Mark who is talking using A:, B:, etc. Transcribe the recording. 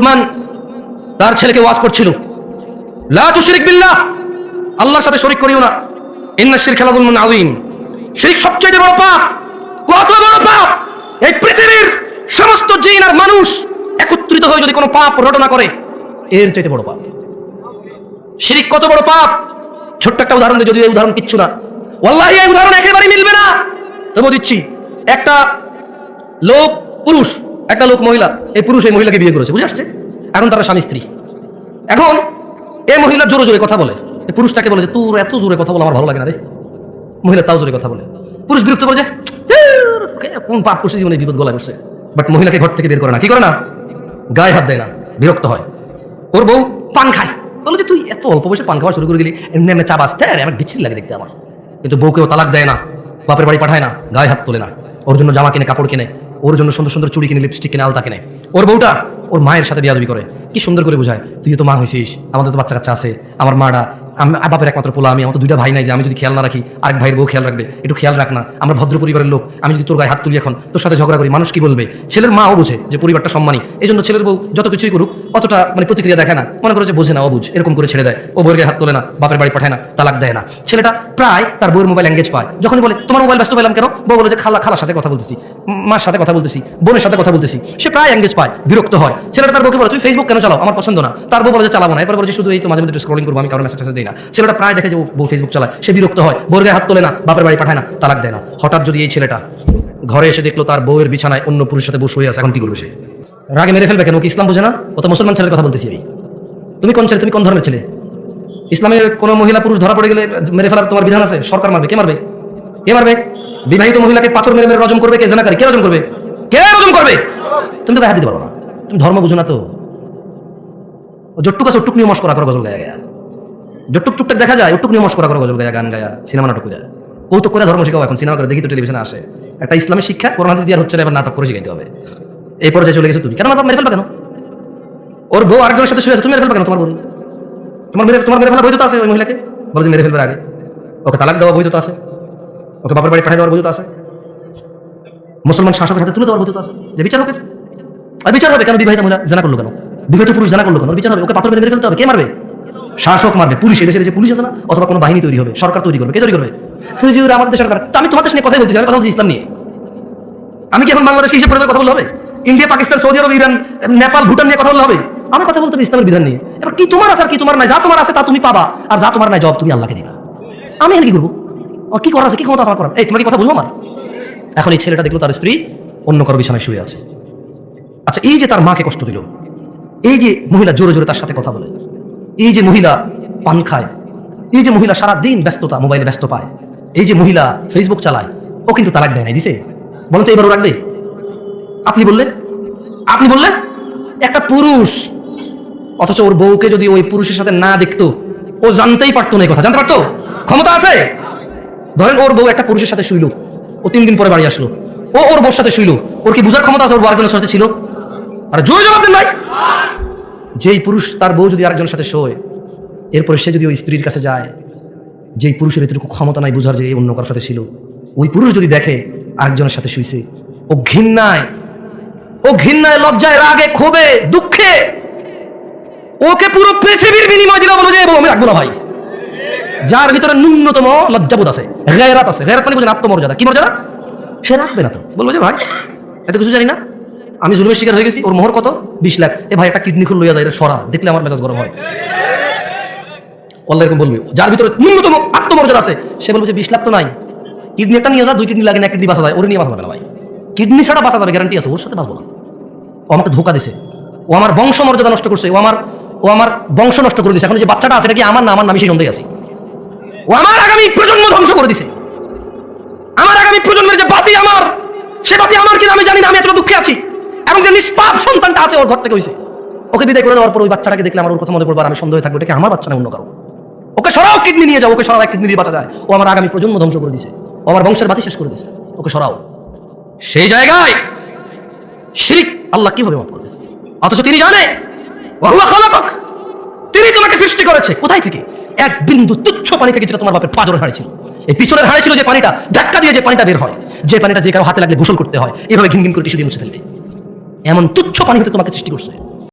A: লুকমান তার ছেলেকে ওয়াজ করছিল। আল্লাহর সাথে শরিক করিও না। ইন্না শিরক লাযুলমুন আযীম। শিরক সবচেয়ে বড় পাপ। কত বড় পাপ! এই পৃথিবীর সমস্ত জিন আর মানুষ একত্রিত হয়ে যদি কোনো পাপ রটনা করে, এর চাইতে বড় পাপ। শিরিক কত বড় পাপ! ছোট্ট একটা উদাহরণ যদিও এই উদাহরণ কিচ্ছু না। ওয়াল্লাহি, এই উদাহরণ একেবারে মিলবে না। তবু দিচ্ছি। একটা লোক, পুরুষ। একটা লোক মহিলা, এই পুরুষ এই মহিলাকে বিয়ে করেছে, বুঝে আসছে? এখন তারা স্বামী, স্ত্রী। এখন এই মহিলা জোরে জোরে কথা বলে। এই পুরুষ তাকে বলে যে, তোর এত জোরে কথা বলে আমার ভালো লাগে না রে। মহিলা তাও জোরে কথা বলে। পুরুষ বিরক্ত বলে যে কোন পাপ করছে জীবনে, বিপদ গলায় বসছে বাট মহিলাকে ঘর থেকে বের করে না। কি করে না? গায়ে হাত দেয় না, বিরক্ত হয়। ওর বউ পান খায়। বলো যে, তুই এত অল্প বয়সে পান খাওয়া শুরু করে দিলি, এমনি এমনি চা আর আমার বিচ্ছিরি লাগে দেখতে আমার। কিন্তু বউকেও তালাক দেয় না, বাপের বাড়ি পাঠায় না, গায়ে হাত তোলে না। ওর জন্য জামা কিনে, কাপড় কিনে। ওর জন্য সুন্দর সুন্দর চুড়ি কিনে লিপস্টিক কিনে আলতা কিনে। ওর বউটা ওর মায়ের সাথে বিয়াদবি করে। কি সুন্দর করে বোঝায়। তুই তো মা হয়েছিস আমাদের তো বাচ্চা কাচ্চা আছে, আমার মাটা আমি বাপের একমাত্র পোলা, আমি, আমার তো দুইটা ভাই নাই যে আমি যদি খেয়াল না রাখি, আরেক ভাইয়ের বউ খেয়াল রাখবে। একটু খেয়াল রাখ না, আমরা ভদ্র পরিবারের লোক, আমি যদি তোর গায়ে হাত তুলি এখন, তোর সাথে ঝগড়া করি, মানুষ কি বলবে? ছেলের মাও বুঝে যে পরিবারটা সম্মানী। এই জন্য ছেলের বউ যত কিছুই করুক, অতটা মানে প্রতিক্রিয়া দেখে না। মনে করে যে বোঝে না, অবুঝ, এরকম করে ছেড়ে দেয়। ও বউয়ের হাত তোলে না, বাপের বাড়ি পাঠায় না, তালাক দেয় না। ছেলেটা প্রায় তার বউয়ের মোবাইল এঙ্গেজ পায়। যখনই বলে, তোমার মোবাইল ব্যস্ত পেলাম কেন? বউ বলে যে, খালা, খালার সাথে কথা বলতেছি, মার সাথে কথা বলতেছি, বোনের সাথে কথা বলতেছি। সে প্রায় এঙ্গেজ পায়, বিরক্ত হয়। ছেলেটা তার বউকে বলে তুই ফেসবুক কেন চালাও? আমার পছন্দ না। তার বউ বলে যে, চালাবো না। এরপর বলে শুধু এই তো মাঝে মধ্যে স্ক্রলিং করব, আমি কারও মেসেজ দিই না। ছেলেটা প্রায় দেখে যে বউ ফেসবুক চালায়। সে বিরক্ত হয়। বউয়ের গায়ে হাত তোলে না, বাপের বাড়ি পাঠায় না, তালাক দেয় না। হঠাৎ যদি এই ছেলেটা ঘরে এসে দেখল তার বউয়ের বিছানায় অন্য পুরুষের সাথে বসে আছে, এখন কি করবে সে? রাগে মেরে ফেলবে কেন? কি ইসলাম বোঝে না? ও তো মুসলমান ছেলের কথা বলতেছি তুমি কোন ছেলে? তুমি কোন ধর্মের ছেলে? ইসলামের কোনো মহিলা পুরুষ ধরা পড়ে গেলে মেরে ফেলার তোমার বিধান আছে? সরকার মারবে, কে মারবে? কে মারবে? বিবাহিত মহিলাকে পাথর মেরে মেরে রজম করবে কে? জানাকারী, কে রজম করবে? কে রজম করবে? তুমি তো হাত দিতে পারো না। তুমি ধর্ম বুঝো না তো? জট্টুক আছে ওটুক নিয়ে মশ করা করো গজল গায়া গায়া। জট্টুক টুকটাক দেখা যায়, ওটুক নিয়ে মশ করা গজল গায়া গান গায়া সিনেমা নাটক গায়া কৌতুক করে ধর্ম শিখাও এখন, সিনেমা করে, দেখি তো টেলিভিশনে আসে। একটা ইসলামের শিক্ষা, কোরআন হাদিস দিয়ে হচ্ছে না, এবার নাটক করে শিখাইতে হবে। এই পর্যায়ে চলে গেছো তুমি। কেন মেরে ফেলবা কেন? ওর বউ আরেকজনের সাথে শুয়ে আছে, তুমি মেরে ফেলবা কেন তোমার বউ? তোমার মেরে তোমার মেরে ফেলা বৈধতা আছে ওই মহিলাকে? বলে যে মেরে ফেলবার আগে। ওকে তালাক দেওয়া বৈধতা আছে। ওকে বাপের বাড়ি পাঠিয়ে দেওয়ার বৈধতা আছে। মুসলমান শাসকের হাতে তুলে দেওয়ার বৈধতা আছে। যে বিচার হোক আর বিচার হবে কেন বিবাহিত মহিলা? জানা করল কেন? বিবাহিত পুরুষ জানা করল কেন? বিচার হবে, ওকে পাথর মেরে ফেলতে হবে। কে মারবে? শাসক মারবে, পুলিশ, এদেশের যে পুলিশ আছে না, অথবা কোনো বাহিনী তৈরি হবে, সরকার তৈরি করবে, কে তৈরি করবে? হুজুর, আমাদের সরকার। তো আমি তোমাদের নিয়ে কথাই বলতেছি, আমি কথা বলছি ইসলাম নিয়ে। আমি কি এখন বাংলাদেশকে হিসেব করে কথা বলতে হবে? India, Pakistan, Saudi Arab, Iran, Nepal, Bhutan নিয়ে কথা বলতে হবে? আমি কথা বলতে ইসলামের বিধান নিয়ে। এবার কি তোমার আছে আর কি তোমার নাই? যা তোমার আছে তা তুমি পাবা, আর যা তোমার নাই জব তুমি আল্লাহকে দিবা। আমি এখানে কি করব? কি করার আছে? কি ক্ষমতা আমার করার? এই, তোমার কি কথা বুঝব আমার? এখন এই ছেলেটা দেখল তার স্ত্রী অন্য কারও বিছানায় শুয়ে আছে। আচ্ছা এই যে তার মাকে কষ্ট দিল, এই যে মহিলা জোরে জোরে তার সাথে কথা বলে এই যে মহিলা পান খায়, এই যে মহিলা সারা দিন ব্যস্ততা, মোবাইলে ব্যস্ত পায়, এই যে মহিলা ফেসবুক চালায়, ও কিন্তু তালাক দেয় না দিছে। বলো তো এবারও রাখবে আপনি বললে? আপনি বললে? একটা পুরুষ, অথচ ওর বউকে যদি ওই পুরুষের সাথে না দেখতো, ও জানতেই পারতো না এই কথা। জানতে পারতো? ক্ষমতা আছে? ধরেন ওর বউ একটা পুরুষের সাথে শুইল, ও তিন দিন পরে বাড়ি আসলো, ও ওর বউর সাথে শুইল, ওর কি বুঝার ক্ষমতা আছে? ওর বউ আরেকজনের সাথে ছিল? আর জোরে জবাব দেন ভাই। যেই পুরুষ তার বউ যদি আরেকজনের সাথে শোয়, এরপরে সে যদি ওই স্ত্রীর কাছে যায়, যেই পুরুষের এতটুকু ক্ষমতা নাই বুঝার যে অন্য কারোর সাথে ছিল, ওই পুরুষ যদি দেখে আরেকজনের সাথে শুইছে, ও ঘৃণায় ও ঘৃণায়, লজ্জায়, রাগে, ক্ষোভে, দুঃখে, ওকে পুরো পৃথিবীর বিনিময় দিল বলো যে আমি রাখব না ভাই। যার ভিতরে ন্যূনতম লজ্জাবোধ আছে, গেরাত আছে। গেরাত মানে বুঝেন আত্মমর্যাদা। কি মর্যাদা? সে রাখবে না তো। বলব যে, ভাই, এত কিছু জানি না। আমি জুলুমের শিকার হয়ে গেছি, ওর মোহর কত? বিশ লাখ। এ ভাই, একটা কিডনি খুল লইয়া যায় সরা। দেখলে আমার মেজাজ গরম হয়। আল্লাহ এরকম বলবে। যার ভিতরে ন্যূনতম আত্মমর্যাদা আছে, সে বলবে বিশ লাখ তো নাই। কিডনি একটা নিয়ে যা, দুই কিডনি লাগে না কিডনি বাঁচা যায়, ওর নিয়ে বাঁচা যাবে না ভাই। কিডনি ছাড়া বাঁচা যাবে গ্যারান্টি আছে, ওর সাথে বাঁচবো না। ও আমাকে ধোকা দিছে। ও আমার বংশ মর্যাদা নষ্ট করছে, ও আমার ও আমার বংশ নষ্ট করে দিছে। এখন যে বাচ্চাটা আছে, এটা কি আমার না আমার? নামে সেই সন্দেহ আছে। ও আমার আগামী প্রজন্ম ধ্বংস করে দিছে। আমার আগামী প্রজন্মের যে বাতি আমার, সে বাতি আমার কিনা আমি জানি না, আমি এত দুঃখে আছি। এবং যে নিষ্পাপ সন্তানটা আছে ওর ঘর থেকে হয়েছে ওকে বিদায় করে দেওয়ার পর ওই বাচ্চাটাকে দেখলে আমার ওর কথা মনে পড়বে আমি সন্দেহ থাকবে এটা কি আমার বাচ্চা না, অন্য কারও? ওকে সরাও, কিডনি নিয়ে যাও, ওকে সরাও কিডনি দিয়ে বাঁচা যায়। ও আমার আগামী প্রজন্ম ধ্বংস করে দিছে। ও আমার বংশের বাতি শেষ করে দিছে। ওকে সরাও। সেই জায়গায় শিরিক আল্লাহ কীভাবে মাফ করবে? অথচ তিনি জানে তিনি তোমাকে সৃষ্টি করেছে। কোথায় থেকে? এক বিন্দু তুচ্ছ পানি থেকে, যেটা তোমার বাপের পাজরের হাড়ে ছিল। এই পিছনের হাড়ে ছিল যে পানিটা, ধাক্কা দিয়ে যে পানিটা বের হয়, যে পানিটা যে কারও হাতে লাগলে গোসল করতে হয়, এভাবে ঘিন ঘিন করে টিস্যু দিয়ে মুছে ফেলবে। এমন তুচ্ছ পানি হতে তোমাকে সৃষ্টি করছে।